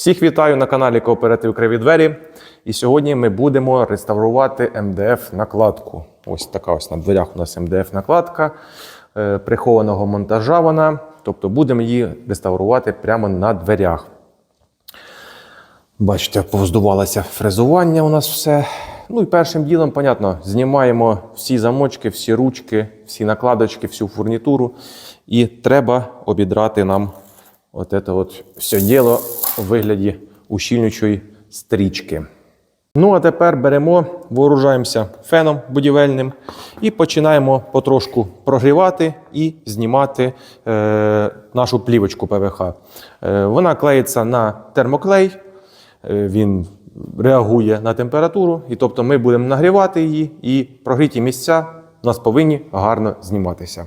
Всіх вітаю на каналі Кооператив Криві Двері. І сьогодні ми будемо реставрувати МДФ накладку. Ось така ось на дверях у нас МДФ накладка е, прихованого монтажа вона. Тобто будемо її реставрувати прямо на дверях. Бачите, повздувалося фрезування у нас все. Ну і першим ділом, понятно, знімаємо всі замочки, всі ручки, всі накладочки, всю фурнітуру. І треба обідрати нам от це от все діло у вигляді ущільнюючої стрічки. Ну, а тепер беремо, вооружаємося феном будівельним і починаємо потрошку прогрівати і знімати е, нашу плівочку ПВХ. Е, вона клеїться на термоклей, е, він реагує на температуру, і тобто ми будемо нагрівати її, і прогріті місця у нас повинні гарно зніматися.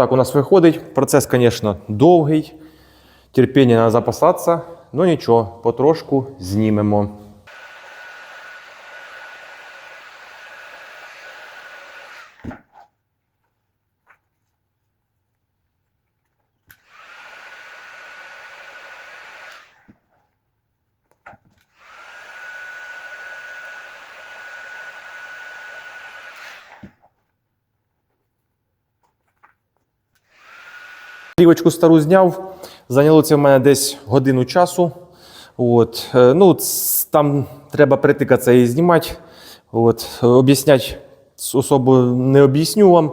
Так у нас виходить. Процес, звісно, довгий. Терпіння треба запасатися, але нічого, потрошку знімемо. Плівочку стару зняв. Зайняло це в мене десь годину часу. От. е, Ну, там треба притикатися і знімати. От. Об'ясняти особо не об'ясню вам.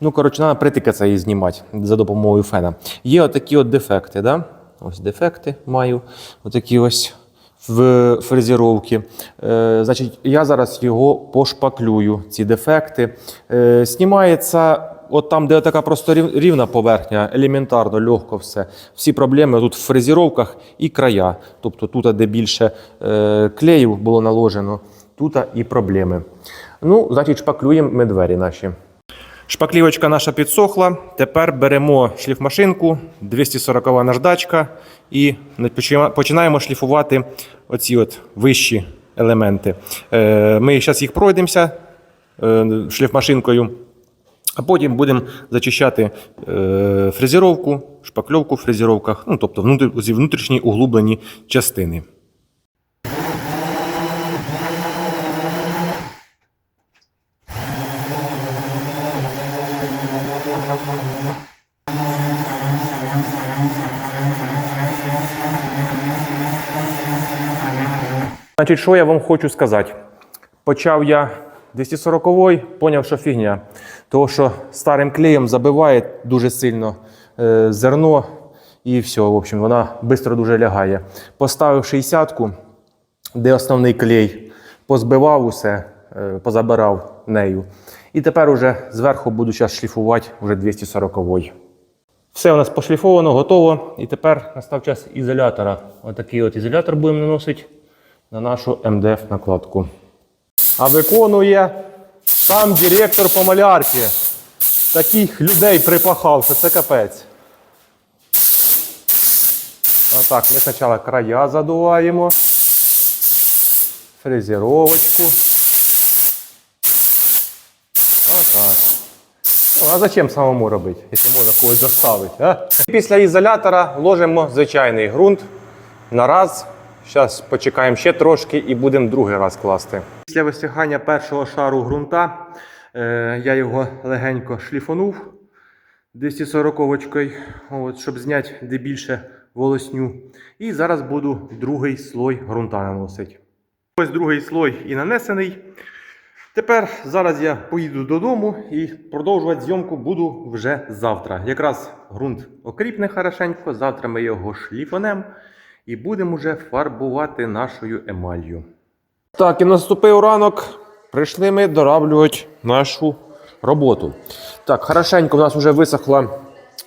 Ну, коротше, треба притикатися і знімати за допомогою фена. Є отакі от дефекти. Да? Ось дефекти маю. Отакі ось в фрезеровці. Е, значить, я зараз його пошпаклюю, ці дефекти. Е, знімається от там, де така просто рівна поверхня, елементарно, легко все. Всі проблеми тут в фрезеровках і края. Тобто тут, де більше е, клеїв було наложено, тут і проблеми. Ну, значить, шпаклюємо ми двері наші. Шпаклівочка наша підсохла. Тепер беремо шліфмашинку, 240 наждачка, і починаємо шліфувати оці от вищі елементи. Е, Ми зараз їх пройдемося е, шліфмашинкою, а потім будемо зачищати е, фрезеровку, шпакльовку в фрезеровках, ну, тобто внутр- зі внутрішні углублені частини. Значить, що я вам хочу сказати? Почав я 240-й, поняв, що фігня. Тому що старим клеєм забиває дуже сильно е, зерно і все, в общем, вона швидко дуже лягає. Поставив 60-ку, де основний клей, позбивав усе, е, позабирав нею. І тепер уже зверху буду зараз шліфувати вже 240-й. Все у нас пошліфовано, готово. І тепер настав час ізолятора. Отакий от ізолятор будемо наносити на нашу МДФ накладку. А виконує сам директор по малярці. Таких людей припахав, що це капець. Отак, ми спочатку края задуваємо. Фрезеровочку. Отак. Ну, а зачем самому робити, якщо можна когось доставити? А? Після ізолятора ложимо звичайний ґрунт на раз. Зараз почекаємо ще трошки і будемо другий раз класти. Після висягання першого шару ґрунта е, я його легенько шліфонув 240-очкою, от, щоб зняти де більше волосню. І зараз буду другий слой ґрунта наносити. Ось другий слой і нанесений. Тепер зараз я поїду додому і продовжувати зйомку буду вже завтра. Якраз ґрунт окріпне хорошенько, завтра ми його шліфанем і будемо вже фарбувати нашою емалью. Так, і наступив ранок. Прийшли ми дораблювати нашу роботу. Так, хорошенько в нас вже висохла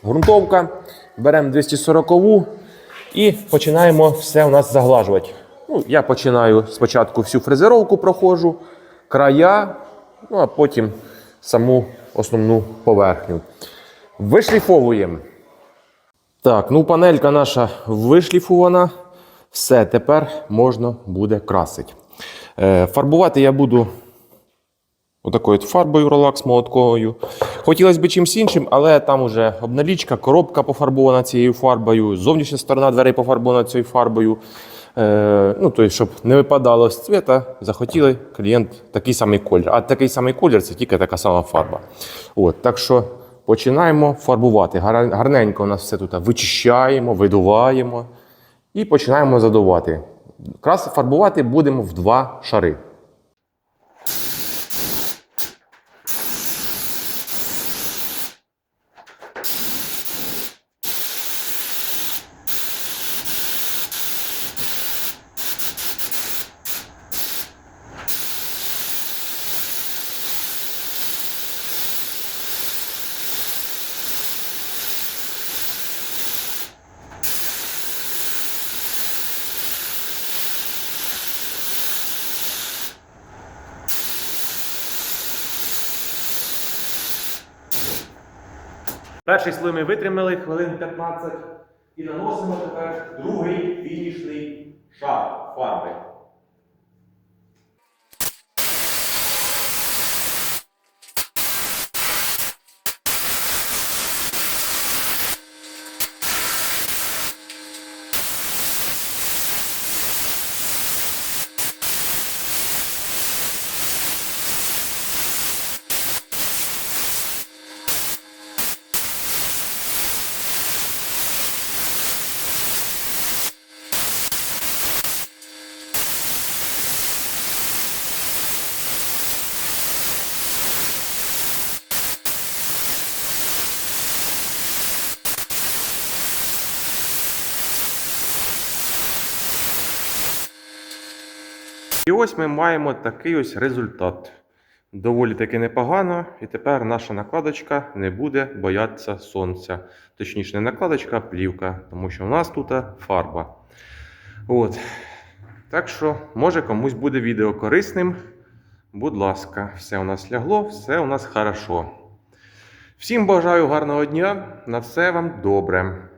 ґрунтовка. Беремо 240 і починаємо все у нас заглажувати. Ну, я починаю спочатку всю фрезеровку проходжу, края, ну а потім саму основну поверхню. Вишліфовуємо. Так, ну панелька наша вишліфована. Все, тепер можна буде красити. Е, Фарбувати я буду отакою от фарбою релакс молотковою. Хотілося б чимось іншим, але там уже обналічка, коробка пофарбована цією фарбою, зовнішня сторона дверей пофарбована цією фарбою. Е, ну, тобто, щоб не випадало з цвіта, захотіли клієнт такий самий колір. А такий самий колір це тільки така сама фарба. От, так що починаємо фарбувати. Гарненько у нас все тут вичищаємо, видуваємо і починаємо задувати. Якраз фарбувати будемо в два шари. Перший слой ми витримали хвилин 15 і наносимо тепер другий фінішний шар фарби. І ось ми маємо такий ось результат. Доволі таки непогано, і тепер наша накладочка не буде боятися сонця. Точніше, не накладочка, а плівка, тому що в нас тут фарба. От. Так що, може комусь буде відео корисним. Будь ласка, все у нас лягло, все у нас хорошо. Всім бажаю гарного дня. На все вам добре.